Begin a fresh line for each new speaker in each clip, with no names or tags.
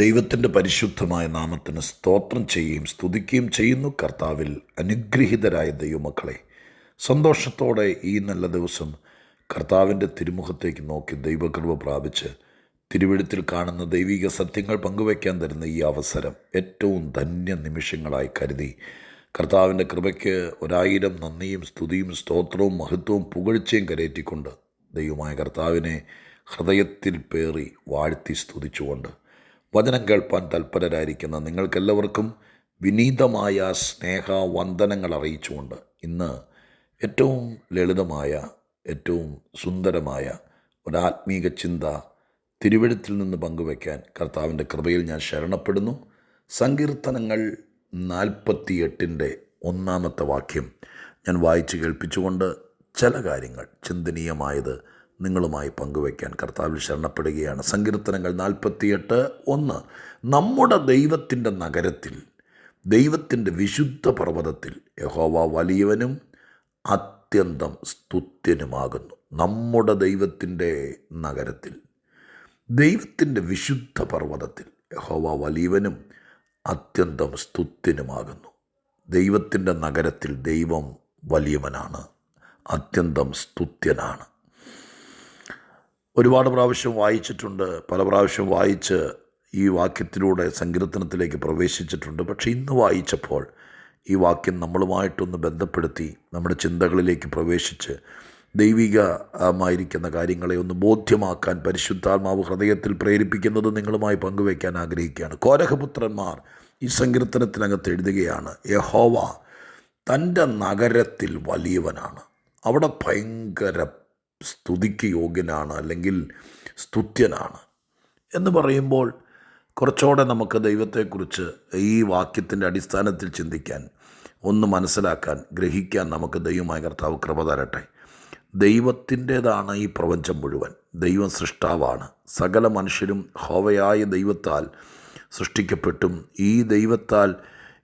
ദൈവത്തിന്റെ പരിശുദ്ധമായ നാമത്തിന് സ്തോത്രം ചെയ്യുകയും സ്തുതിക്കുകയും ചെയ്യുന്നു. കർത്താവിൽ അനുഗ്രഹീതരായ ദൈവമക്കളെ സന്തോഷത്തോടെ ഈ നല്ല ദിവസം കർത്താവിന്റെ തിരുമുഖത്തേക്ക് നോക്കി ദൈവകൃപ പ്രാപിച്ച് തിരുവിഴുത്തിൽ കാണുന്ന ദൈവിക സത്യങ്ങൾ പങ്കുവയ്ക്കാൻ തരുന്ന ഈ അവസരം ഏറ്റവും ധന്യ നിമിഷങ്ങളായി കരുതി. കർത്താവിന്റെ കൃപയ്ക്ക് ഒരായിരം നന്ദിയും സ്തുതിയും സ്തോത്രവും മഹത്വവും പുകഴ്ചയും കരയറ്റിക്കൊണ്ട് ദൈവമായ കർത്താവിനെ ഹൃദയത്തിൽ പേറി വാഴ്ത്തി സ്തുതിച്ചുകൊണ്ട് വചനം കേൾപ്പാൻ തൽപരരായിരിക്കുന്ന നിങ്ങൾക്കെല്ലാവർക്കും വിനീതമായ സ്നേഹ വന്ദനങ്ങൾ അറിയിച്ചുകൊണ്ട് ഇന്ന് ഏറ്റവും ലളിതമായ ഏറ്റവും സുന്ദരമായ ഒരാത്മീക ചിന്ത തിരുവഴുത്തിൽ നിന്ന് പങ്കുവയ്ക്കാൻ കർത്താവിന്റെ കൃപയിൽ ഞാൻ ശരണപ്പെടുന്നു. സങ്കീർത്തനങ്ങൾ നാൽപ്പത്തിയെട്ടിന്റെ ഒന്നാമത്തെ വാക്യം ഞാൻ വായിച്ച് കേൾപ്പിച്ചുകൊണ്ട് ചില കാര്യങ്ങൾ ചിന്തനീയമായത് നിങ്ങളുമായി പങ്കുവയ്ക്കാൻ കർത്താവിൽ ശരണപ്പെടുകയാണ്. സങ്കീർത്തനങ്ങൾ നാൽപ്പത്തിയെട്ട് ഒന്ന്. നമ്മുടെ ദൈവത്തിന്റെ നഗരത്തിൽ ദൈവത്തിന്റെ വിശുദ്ധ പർവതത്തിൽ യഹോവ വലിയവനും അത്യന്തം സ്തുത്യനുമാകുന്നു. നമ്മുടെ ദൈവത്തിന്റെ നഗരത്തിൽ ദൈവത്തിന്റെ വിശുദ്ധ പർവതത്തിൽ യഹോവ വലിയവനും അത്യന്തം സ്തുത്യനുമാകുന്നു. ദൈവത്തിന്റെ നഗരത്തിൽ ദൈവം വലിയവനാണ് അത്യന്തം സ്തുത്യനാണ്. ഒരുപാട് പ്രാവശ്യം വായിച്ചിട്ടുണ്ട്. പല പ്രാവശ്യം വായിച്ച് ഈ വാക്യത്തിലൂടെ സങ്കീർത്തനത്തിലേക്ക് പ്രവേശിച്ചിട്ടുണ്ട്. പക്ഷേ ഇന്ന് വായിച്ചപ്പോൾ ഈ വാക്യം നമ്മളുമായിട്ടൊന്ന് ബന്ധപ്പെടുത്തി നമ്മുടെ ചിന്തകളിലേക്ക് പ്രവേശിച്ച് ദൈവികമായിരിക്കുന്ന കാര്യങ്ങളെ ഒന്ന് ബോധ്യമാക്കാൻ പരിശുദ്ധാത്മാവ് ഹൃദയത്തിൽ പ്രേരിപ്പിക്കുന്നത് നിങ്ങളുമായി പങ്കുവയ്ക്കാൻ ആഗ്രഹിക്കുകയാണ്. കോരഹപുത്രന്മാർ ഈ സങ്കീർത്തനത്തിനകത്ത് എഴുതുകയാണ് യഹോവ തന്റെ നഗരത്തിൽ വലിയവനാണ്. അവിടെ ഭയങ്കര സ്തുതിക്ക് യോഗ്യനാണ് അല്ലെങ്കിൽ സ്തുത്യനാണ് എന്ന് പറയുമ്പോൾ കുറച്ചുകൂടെ നമുക്ക് ദൈവത്തെക്കുറിച്ച് ഈ വാക്യത്തിന്റെ അടിസ്ഥാനത്തിൽ ചിന്തിക്കാൻ ഒന്ന് മനസ്സിലാക്കാൻ ഗ്രഹിക്കാൻ നമുക്ക് ദൈവമായ കർത്താവ് കൃപ തരട്ടെ. ദൈവത്തിന്റേതാണ് ഈ പ്രപഞ്ചം മുഴുവൻ. ദൈവം സൃഷ്ടാവാണ്. സകല മനുഷ്യരും ഹോവയായ ദൈവത്താൽ സൃഷ്ടിക്കപ്പെട്ടും ഈ ദൈവത്താൽ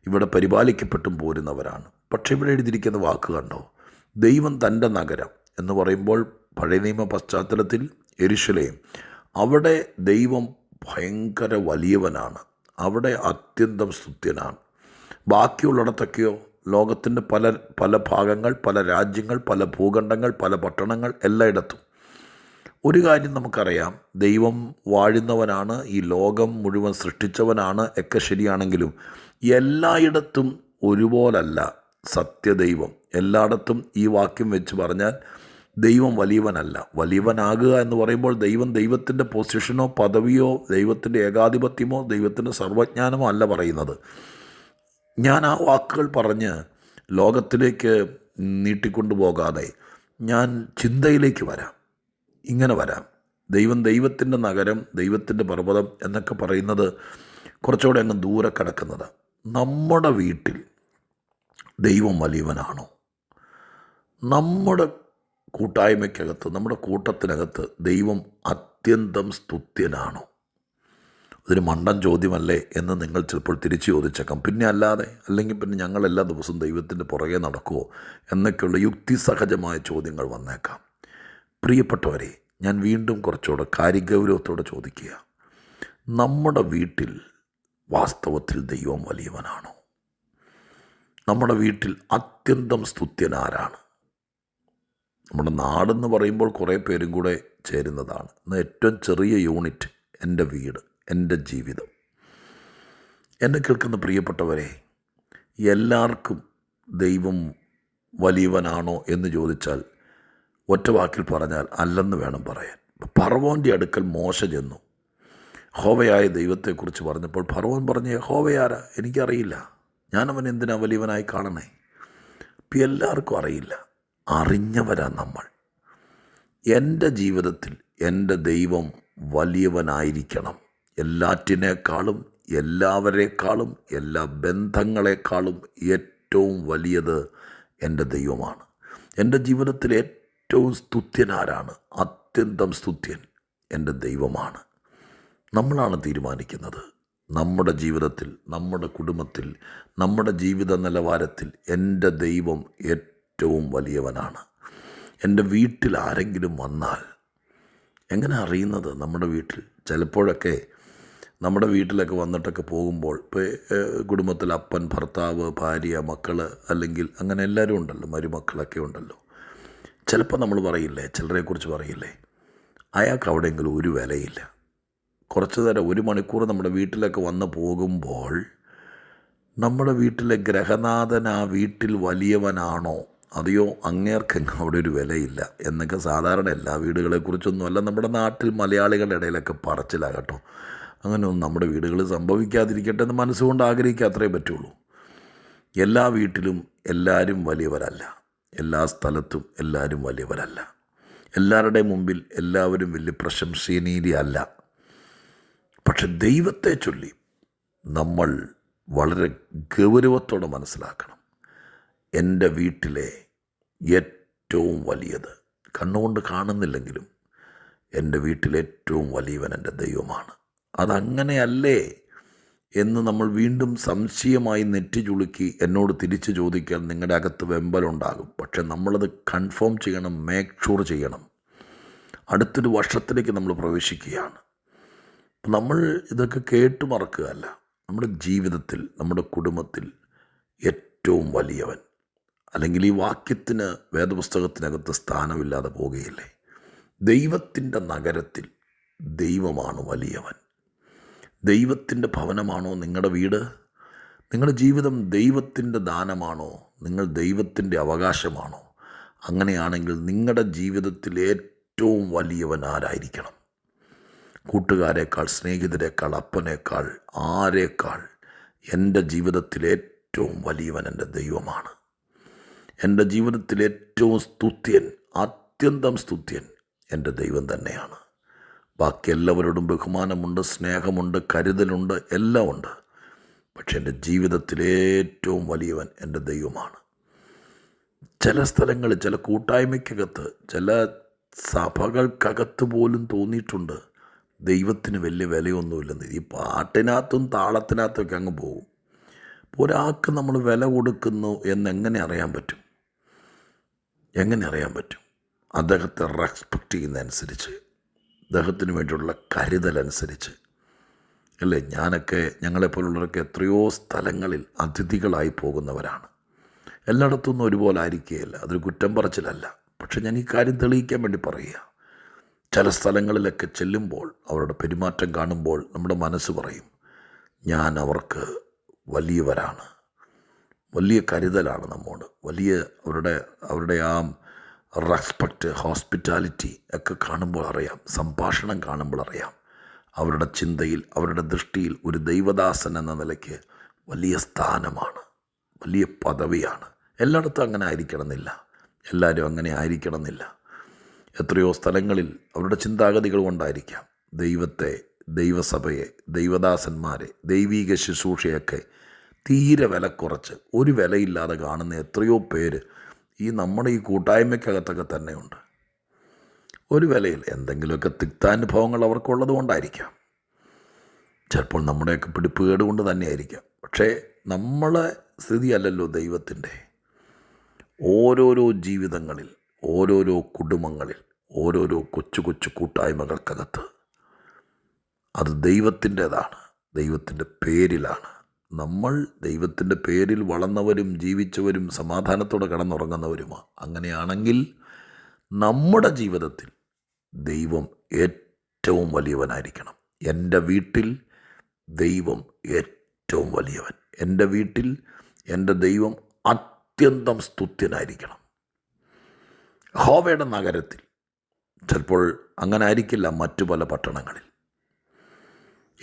ഇവിടെ പരിപാലിക്കപ്പെട്ടും പോരുന്നവരാണ്. പക്ഷേ ഇവിടെ എഴുതിയിരിക്കുന്ന വാക്ക് കണ്ടോ? ദൈവം തന്റെ നഗരം എന്ന് പറയുമ്പോൾ പഴയ നിയമ പശ്ചാത്തലത്തിൽ എരിശലേം അവിടെ ദൈവം ഭയങ്കര വലിയവനാണ്. അവിടെ അത്യന്തം സ്തുത്യനാണ്. ബാക്കിയുള്ളിടത്തൊക്കെയോ ലോകത്തിന്റെ പല പല ഭാഗങ്ങൾ പല രാജ്യങ്ങൾ പല ഭൂഖണ്ഡങ്ങൾ പല പട്ടണങ്ങൾ എല്ലായിടത്തും. ഒരു കാര്യം നമുക്കറിയാം. ദൈവം വാഴുന്നവനാണ് ഈ ലോകം മുഴുവൻ സൃഷ്ടിച്ചവനാണ് ഒക്കെ ശരിയാണെങ്കിലും എല്ലായിടത്തും ഒരുപോലല്ല സത്യദൈവം. എല്ലായിടത്തും ഈ വാക്യം വെച്ച് പറഞ്ഞാൽ ദൈവം വലിയവനല്ല. വലിയവനാകുക എന്ന് പറയുമ്പോൾ ദൈവം ദൈവത്തിന്റെ പൊസിഷനോ പദവിയോ ദൈവത്തിന്റെ ഏകാധിപത്യമോ ദൈവത്തിന്റെ സർവജ്ഞാനമോ അല്ല പറയുന്നത്. ഞാൻ ആ വാക്കുകൾ പറഞ്ഞ് ലോകത്തിലേക്ക് നീട്ടിക്കൊണ്ടു പോകാതെ ഞാൻ ചിന്തയിലേക്ക് വരാം. ഇങ്ങനെ വരാം. ദൈവം ദൈവത്തിന്റെ നഗരം ദൈവത്തിന്റെ പർവതം എന്നൊക്കെ പറയുന്നത് കുറച്ചുകൂടെ അങ്ങ് ദൂരെ കിടക്കുന്നത്. നമ്മുടെ വീട്ടിൽ ദൈവം വലിയവനാണോ? നമ്മുടെ കൂട്ടായ്മയ്ക്കകത്ത് നമ്മുടെ കൂട്ടത്തിനകത്ത് ദൈവം അത്യന്തം സ്തുത്യനാണോ. അതൊരു മണ്ടൻ ചോദ്യമല്ലേ എന്ന് നിങ്ങൾ ചിലപ്പോൾ തിരിച്ചു ചോദിച്ചേക്കാം. പിന്നെ അല്ലാതെ അല്ലെങ്കിൽ പിന്നെ ഞങ്ങൾ എല്ലാ ദിവസവും ദൈവത്തിന്റെ പുറകെ നടക്കുമോ എന്നൊക്കെയുള്ള യുക്തിസഹജമായ ചോദ്യങ്ങൾ വന്നേക്കാം. പ്രിയപ്പെട്ടവരെ ഞാൻ വീണ്ടും കുറച്ചുകൂടെ കാര്യഗൗരവത്തോടെ ചോദിക്കുക. നമ്മുടെ വീട്ടിൽ വാസ്തവത്തിൽ ദൈവം വലിയവനാണോ? നമ്മുടെ വീട്ടിൽ അത്യന്തം സ്തുത്യനാരാണ്? നമ്മുടെ നാടെന്ന് പറയുമ്പോൾ കുറേ പേരും കൂടെ ചേരുന്നതാണ്. ഇന്ന് ഏറ്റവും ചെറിയ യൂണിറ്റ് എന്റെ വീട് എന്റെ ജീവിതം. എന്നെ കേൾക്കുന്ന പ്രിയപ്പെട്ടവരെ എല്ലാവർക്കും ദൈവം വലിയവനാണോ എന്ന് ചോദിച്ചാൽ ഒറ്റ വാക്കിൽ പറഞ്ഞാൽ അല്ലെന്ന് വേണം പറയാൻ. പർവോന്റെ അടുക്കൽ മോശ ചെന്നു. ഹോവയായ ദൈവത്തെക്കുറിച്ച് പറഞ്ഞപ്പോൾ ഫറവോൻ പറഞ്ഞ ഹോവയാരാ എനിക്കറിയില്ല. ഞാനവൻ എന്തിനാ വലിയവനായി കാണണേ? ഇപ്പം എല്ലാവർക്കും അറിയില്ല. അറിഞ്ഞവരാ നമ്മൾ. എന്റെ ജീവിതത്തിൽ എന്റെ ദൈവം വലിയവനായിരിക്കണം. എല്ലാറ്റിനേക്കാളും എല്ലാവരേക്കാളും എല്ലാ ബന്ധങ്ങളെക്കാളും ഏറ്റവും വലിയത് എന്റെ ദൈവമാണ്. എന്റെ ജീവിതത്തിൽ ഏറ്റവും സ്തുത്യനാരാണ്. അത്യന്തം സ്തുത്യൻ എന്റെ ദൈവമാണ്. നമ്മളാണ് തീരുമാനിക്കുന്നത്. നമ്മുടെ ജീവിതത്തിൽ നമ്മുടെ കുടുംബത്തിൽ നമ്മുടെ ജീവിത നിലവാരത്തിൽ എന്റെ ദൈവം ഏറ്റവും വലിയവനാണ്. എന്റെ വീട്ടിൽ ആരെങ്കിലും വന്നാൽ എങ്ങനെ അറിയുന്നത് നമ്മുടെ വീട്ടിൽ? ചിലപ്പോഴൊക്കെ നമ്മുടെ വീട്ടിലൊക്കെ വന്നിട്ടൊക്കെ പോകുമ്പോൾ കുടുംബത്തിൽ അപ്പൻ ഭർത്താവ് ഭാര്യ മക്കൾ അല്ലെങ്കിൽ അങ്ങനെ എല്ലാവരും ഉണ്ടല്ലോ മരുമക്കളൊക്കെ ഉണ്ടല്ലോ. ചിലപ്പോൾ നമ്മൾ പറയില്ലേ ചിലരെക്കുറിച്ച് പറയില്ലേ അയാൾക്ക് അവിടെയെങ്കിലും ഒരു വിലയില്ല. കുറച്ച് നേരം ഒരു മണിക്കൂർ നമ്മുടെ വീട്ടിലൊക്കെ വന്ന് പോകുമ്പോൾ നമ്മുടെ വീട്ടിലെ ഗ്രഹനാഥൻ ആ വീട്ടിൽ വലിയവനാണോ? അതെയോ അങ്ങേർക്കെങ്ങ് അവിടെ ഒരു വിലയില്ല എന്നൊക്കെ സാധാരണ എല്ലാ വീടുകളെക്കുറിച്ചൊന്നുമല്ല നമ്മുടെ നാട്ടിൽ മലയാളികളുടെ ഇടയിലൊക്കെ പറച്ചിലാകട്ടോ അങ്ങനെയൊന്നും നമ്മുടെ വീടുകളിൽ സംഭവിക്കാതിരിക്കട്ടെ എന്ന് മനസ്സുകൊണ്ട് ആഗ്രഹിക്കാത്രേ പറ്റുള്ളൂ. എല്ലാ വീട്ടിലും എല്ലാവരും വലിയവരല്ല. എല്ലാ സ്ഥലത്തും എല്ലാവരും വലിയവരല്ല. എല്ലാവരുടെ മുമ്പിൽ എല്ലാവരും വലിയ പ്രശംസനീയല്ല പക്ഷെ ദൈവത്തെ ചൊല്ലി നമ്മൾ വളരെ ഗൗരവത്തോടെ മനസ്സിലാക്കണം. എന്റെ വീട്ടിലെ ഏറ്റവും വലിയത്. കണ്ണുകൊണ്ട് കാണുന്നില്ലെങ്കിലും എന്റെ വീട്ടിലേറ്റവും വലിയവൻ എന്റെ ദൈവമാണ്. അതങ്ങനെയല്ലേ എന്ന് നമ്മൾ വീണ്ടും സംശയമായി നെറ്റി ചുളുക്കി എന്നോട് തിരിച്ചു ചോദിക്കാൻ നിങ്ങളുടെ അകത്ത് വെമ്പലുണ്ടാകും. പക്ഷെ നമ്മളത് കൺഫേം ചെയ്യണം മേക്ക് ഷുവർ ചെയ്യണം. അടുത്തൊരു വർഷത്തിലേക്ക് നമ്മൾ പ്രവേശിക്കുകയാണ്. നമ്മൾ ഇതൊക്കെ കേട്ടു മറക്കുകയല്ല. നമ്മുടെ ജീവിതത്തിൽ നമ്മുടെ കുടുംബത്തിൽ ഏറ്റവും വലിയവൻ അല്ലെങ്കിൽ ഈ വാക്യത്തിന് വേദപുസ്തകത്തിനകത്ത് സ്ഥാനമില്ലാതെ പോവുകയില്ലേ? ദൈവത്തിന്റെ നഗരത്തിൽ ദൈവമാണ് വലിയവൻ. ദൈവത്തിന്റെ ഭവനമാണോ നിങ്ങളുടെ വീട്? നിങ്ങളുടെ ജീവിതം ദൈവത്തിന്റെ ദാനമാണോ? നിങ്ങൾ ദൈവത്തിന്റെ അവകാശമാണോ? അങ്ങനെയാണെങ്കിൽ നിങ്ങളുടെ ജീവിതത്തിൽ ഏറ്റവും വലിയവൻ ആരായിരിക്കണം? കൂട്ടുകാരേക്കാൾ സ്നേഹിതരേക്കാൾ അപ്പനേക്കാൾ ആരേക്കാൾ എന്റെ ജീവിതത്തിൽ ഏറ്റവും വലിയവൻ എന്റെ ദൈവമാണ്. എന്റെ ജീവിതത്തിൽ ഏറ്റവും സ്തുത്യൻ അത്യന്തം സ്തുത്യൻ എന്റെ ദൈവം തന്നെയാണ്. ബാക്കി എല്ലാവരോടും ബഹുമാനമുണ്ട് സ്നേഹമുണ്ട് കരുതലുണ്ട് എല്ലാം ഉണ്ട്. പക്ഷെ എന്റെ ജീവിതത്തിൽ ഏറ്റവും വലിയവൻ എന്റെ ദൈവമാണ്. ചില സ്ഥലങ്ങളിൽ ചില കൂട്ടായ്മയ്ക്കകത്ത് ചില സഭകൾക്കകത്ത് പോലും തോന്നിയിട്ടുണ്ട് ദൈവത്തിന് വലിയ വിലയൊന്നുമില്ലെന്ന്. ഈ പാട്ടിനകത്തും താളത്തിനകത്തൊക്കെ അങ്ങ് പോകും. ഒരാൾക്ക് നമ്മൾ വില കൊടുക്കുന്നു എന്നെങ്ങനെ അറിയാൻ പറ്റും? എങ്ങനെ അറിയാൻ പറ്റും? അദ്ദേഹത്തെ റെസ്പെക്റ്റ് ചെയ്യുന്നതനുസരിച്ച് അദ്ദേഹത്തിന് വേണ്ടിയുള്ള കരുതലനുസരിച്ച്. അല്ലേ? ഞാനൊക്കെ ഞങ്ങളെപ്പോലുള്ളവരൊക്കെ എത്രയോ സ്ഥലങ്ങളിൽ അതിഥികളായി പോകുന്നവരാണ്. എല്ലായിടത്തും ഒരുപോലെ ആയിരിക്കുകയില്ല. അതൊരു കുറ്റം പറച്ചിലല്ല. പക്ഷെ ഞാൻ ഈ കാര്യം തെളിയിക്കാൻ വേണ്ടി പറയുക. ചില സ്ഥലങ്ങളിലൊക്കെ ചെല്ലുമ്പോൾ അവരുടെ പെരുമാറ്റം കാണുമ്പോൾ നമ്മുടെ മനസ്സ് പറയും ഞാൻ അവർക്ക് വലിയവരാണ്. വലിയ കരുതലാണ് നമ്മോട്. വലിയ അവരുടെ അവരുടെ ആ റെസ്പെക്റ്റ് ഹോസ്പിറ്റാലിറ്റി ഒക്കെ കാണുമ്പോൾ അറിയാം സംഭാഷണം കാണുമ്പോൾ അറിയാം. അവരുടെ ചിന്തയിൽ അവരുടെ ദൃഷ്ടിയിൽ ഒരു ദൈവദാസൻ എന്ന നിലയ്ക്ക് വലിയ സ്ഥാനമാണ് വലിയ പദവിയാണ്. എല്ലായിടത്തും അങ്ങനെ ആയിരിക്കണമെന്നില്ല. എല്ലാവരും അങ്ങനെ ആയിരിക്കണമെന്നില്ല. എത്രയോ സ്ഥലങ്ങളിൽ അവരുടെ ചിന്താഗതികൾ കൊണ്ടായിരിക്കാം ദൈവത്തെ ദൈവസഭയെ ദൈവദാസന്മാരെ ദൈവീക ശുശ്രൂഷയൊക്കെ തീരെ വില കുറച്ച്. ഒരു വിലയില്ലാതെ കാണുന്ന എത്രയോ പേര് ഈ നമ്മുടെ ഈ കൂട്ടായ്മയ്ക്കകത്തൊക്കെ തന്നെയുണ്ട്. ഒരു വിലയിൽ എന്തെങ്കിലുമൊക്കെ തിക്താനുഭവങ്ങൾ അവർക്കുള്ളത് കൊണ്ടായിരിക്കാം. ചിലപ്പോൾ നമ്മുടെയൊക്കെ പിടിപ്പുകേട് കൊണ്ട് തന്നെയായിരിക്കാം. പക്ഷേ നമ്മളെ സ്ഥിതിയല്ലല്ലോ ദൈവത്തിന്റെ. ഓരോരോ ജീവിതങ്ങളിൽ ഓരോരോ കുടുംബങ്ങളിൽ ഓരോരോ കൊച്ചു കൊച്ചു കൂട്ടായ്മകൾക്കകത്ത്. അത് ദൈവത്തിന്റെതാണ്. ദൈവത്തിന്റെ പേരിലാണ്. നമ്മൾ ദൈവത്തിന്റെ പേരിൽ വളർന്നവരും ജീവിച്ചവരും സമാധാനത്തോടെ കിടന്നുറങ്ങുന്നവരുമാണ് അങ്ങനെയാണെങ്കിൽ നമ്മുടെ ജീവിതത്തിൽ ദൈവം ഏറ്റവും വലിയവനായിരിക്കണം. എന്റെ വീട്ടിൽ ദൈവം ഏറ്റവും വലിയവൻ. എന്റെ വീട്ടിൽ എന്റെ ദൈവം അത്യന്തം സ്തുത്യനായിരിക്കണം. ഹോവയുടെ നഗരത്തിൽ ചിലപ്പോൾ അങ്ങനെ ആയിരിക്കില്ല മറ്റു പല പട്ടണങ്ങളിൽ.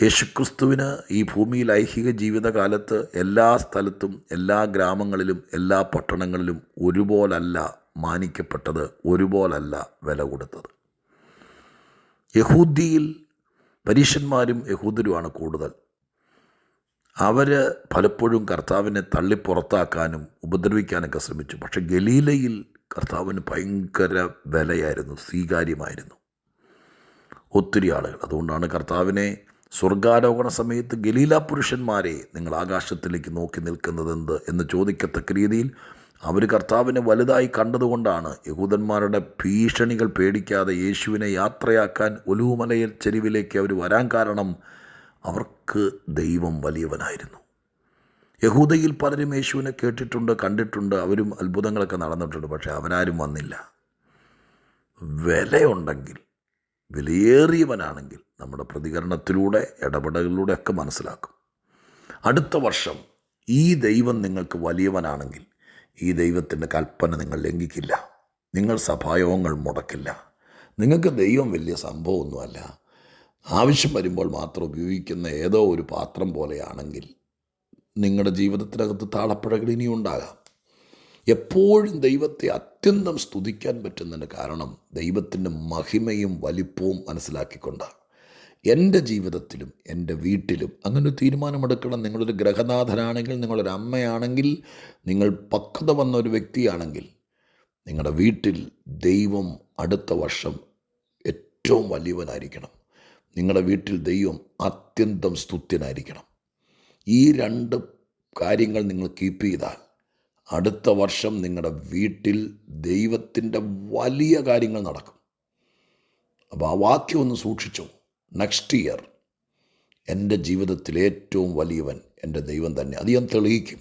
യേശുക്രിസ്തുവിന് ഈ ഭൂമിയിൽ ഐഹിക ജീവിതകാലത്ത് എല്ലാ സ്ഥലത്തും എല്ലാ ഗ്രാമങ്ങളിലും എല്ലാ പട്ടണങ്ങളിലും ഒരുപോലല്ല മാനിക്കപ്പെട്ടത് ഒരുപോലല്ല വില കൊടുത്തത്. യഹൂദിയിൽ പരീഷന്മാരും യഹൂദരുമാണ് കൂടുതൽ. അവർ പലപ്പോഴും കർത്താവിനെ തള്ളി പുറത്താക്കാനും ഉപദ്രവിക്കാനൊക്കെ ശ്രമിച്ചു. പക്ഷെ ഗലീലയിൽ കർത്താവിന് ഭയങ്കര വിലയായിരുന്നു സ്വീകാര്യമായിരുന്നു. ഒത്തിരി ആളുകൾ. അതുകൊണ്ടാണ് കർത്താവിനെ സ്വർഗാരോഹണ സമയത്ത് ഗലീല പുരുഷന്മാരെ നിങ്ങൾ ആകാശത്തിലേക്ക് നോക്കി നിൽക്കുന്നതെന്ത് എന്ന് ചോദിക്കത്തക്ക രീതിയിൽ അവർ കർത്താവിനെ വലുതായി കണ്ടതുകൊണ്ടാണ് യഹൂദന്മാരുടെ ഭീഷണികൾ പേടിക്കാതെ യേശുവിനെ യാത്രയാക്കാൻ ഒലുവുമലയിൽ ചെരുവിലേക്ക് അവർ വരാൻ കാരണം അവർക്ക് ദൈവം വലിയവനായിരുന്നു. യഹൂദയിൽ പലരും യേശുവിനെ കേട്ടിട്ടുണ്ട് കണ്ടിട്ടുണ്ട് അവരും അത്ഭുതങ്ങളൊക്കെ നടന്നിട്ടുണ്ട് പക്ഷേ അവരാരും വന്നില്ല. വിലയുണ്ടെങ്കിൽ വിലയേറിയവനാണെങ്കിൽ നമ്മുടെ പ്രതികരണത്തിലൂടെ ഇടപെടലിലൂടെ ഒക്കെ മനസ്സിലാക്കും. അടുത്ത വർഷം ഈ ദൈവം നിങ്ങൾക്ക് വലിയവനാണെങ്കിൽ ഈ ദൈവത്തിന്റെ കൽപ്പന നിങ്ങൾ ലംഘിക്കില്ല. നിങ്ങൾ സഭായോഗങ്ങൾ മുടക്കില്ല. നിങ്ങൾക്ക് ദൈവം വലിയ സംഭവമൊന്നുമല്ല. ആവശ്യം വരുമ്പോൾ മാത്രം ഉപയോഗിക്കുന്ന ഏതോ ഒരു പാത്രം പോലെയാണെങ്കിൽ നിങ്ങളുടെ ജീവിതത്തിനകത്ത് താളപ്പഴകൾ ഇനിയും ഉണ്ടാകാം എപ്പോഴും ദൈവത്തെ അത്യന്തം സ്തുതിക്കാൻ പറ്റുന്നതിന് കാരണം ദൈവത്തിന്റെ മഹിമയും വലിപ്പവും മനസ്സിലാക്കിക്കൊണ്ടാണ് എന്റെ ജീവിതത്തിലും എന്റെ വീട്ടിലും അങ്ങനെ ഒരു തീരുമാനമെടുക്കണം. നിങ്ങളൊരു ഗ്രഹനാഥനാണെങ്കിൽ നിങ്ങളൊരു അമ്മയാണെങ്കിൽ നിങ്ങൾ പക്വത വന്ന ഒരു വ്യക്തിയാണെങ്കിൽ നിങ്ങളുടെ വീട്ടിൽ ദൈവം അടുത്ത വർഷം ഏറ്റവും വലിയവനായിരിക്കണം. നിങ്ങളുടെ വീട്ടിൽ ദൈവം അത്യന്തം സ്തുത്യനായിരിക്കണം. ഈ രണ്ട് കാര്യങ്ങൾ നിങ്ങൾ കീപ്പ് ചെയ്താൽ അടുത്ത വർഷം നിങ്ങളുടെ വീട്ടിൽ ദൈവത്തിന്റെ വലിയ കാര്യങ്ങൾ നടക്കും. അപ്പോൾ ആ വാക്യം ഒന്ന് സൂക്ഷിച്ചോ. നെക്സ്റ്റ് ഇയർ എന്റെ ജീവിതത്തിൽ ഏറ്റവും വലിയവൻ എന്റെ ദൈവം തന്നെ. അത് ഞാൻ തെളിയിക്കും.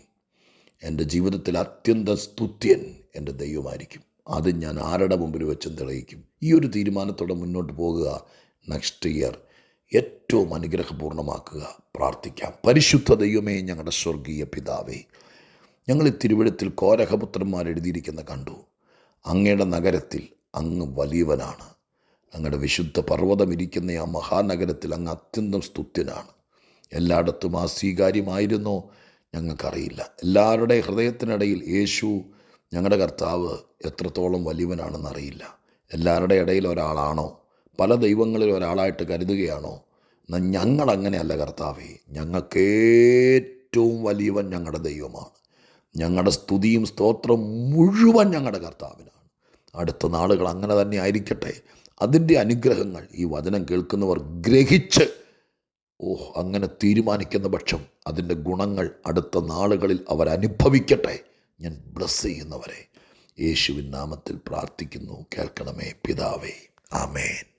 എന്റെ ജീവിതത്തിൽ അത്യന്ത സ്തുത്യൻ എന്റെ ദൈവമായിരിക്കും. അത് ഞാൻ ആരുടെ മുമ്പിൽ വെച്ചും തെളിയിക്കും. ഈ ഒരു തീരുമാനത്തോടെ മുന്നോട്ട് പോകുക. നെക്സ്റ്റ് ഇയർ ഏറ്റവും അനുഗ്രഹപൂർണമാക്കുക പ്രാർത്ഥിക്കാം. പരിശുദ്ധ ദൈവമേ ഞങ്ങളുടെ സ്വർഗീയ പിതാവേ ഞങ്ങൾ ഈ തിരുവഴുത്തിൽ കോരഹപുത്രന്മാർ എഴുതിയിരിക്കുന്ന കണ്ടു. അങ്ങയുടെ നഗരത്തിൽ അങ്ങ് വലിയവനാണ്. അങ്ങയുടെ വിശുദ്ധ പർവതം ഇരിക്കുന്ന ആ മഹാനഗരത്തിൽ അങ്ങ് അത്യന്തം സ്തുത്യനാണ്. എല്ലായിടത്തും ആ സ്വീകാര്യമായിരുന്നോ? ഞങ്ങൾക്കറിയില്ല. എല്ലാവരുടെ ഹൃദയത്തിനിടയിൽ യേശു ഞങ്ങളുടെ കർത്താവ് എത്രത്തോളം വലിയവനാണെന്ന് അറിയില്ല എല്ലാവരുടെ ഇടയിൽ ഒരാളാണോ? പല ദൈവങ്ങളിൽ ഒരാളായിട്ട് കരുതുകയാണോ? എന്നാൽ ഞങ്ങളങ്ങനെയല്ല കർത്താവേ. ഞങ്ങൾക്ക് ഏറ്റവും വലിയവൻ ഞങ്ങളുടെ ദൈവമാണ്. ഞങ്ങളുടെ സ്തുതിയും സ്തോത്രവും മുഴുവൻ ഞങ്ങളുടെ കർത്താവിനാണ്. അടുത്ത നാളുകൾ അങ്ങനെ തന്നെ ആയിരിക്കട്ടെ. അതിന്റെ അനുഗ്രഹങ്ങൾ ഈ വചനം കേൾക്കുന്നവർ ഗ്രഹിച്ച് ഓഹ് അങ്ങനെ തീരുമാനിക്കുന്ന പക്ഷം അതിന്റെ ഗുണങ്ങൾ അടുത്ത നാളുകളിൽ അവരനുഭവിക്കട്ടെ ഞാൻ ബ്ലസ് ചെയ്യുന്നവരെ. യേശുവിൻ നാമത്തിൽ പ്രാർത്ഥിക്കുന്നു. കേൾക്കണമേ പിതാവേ. ആമേൻ.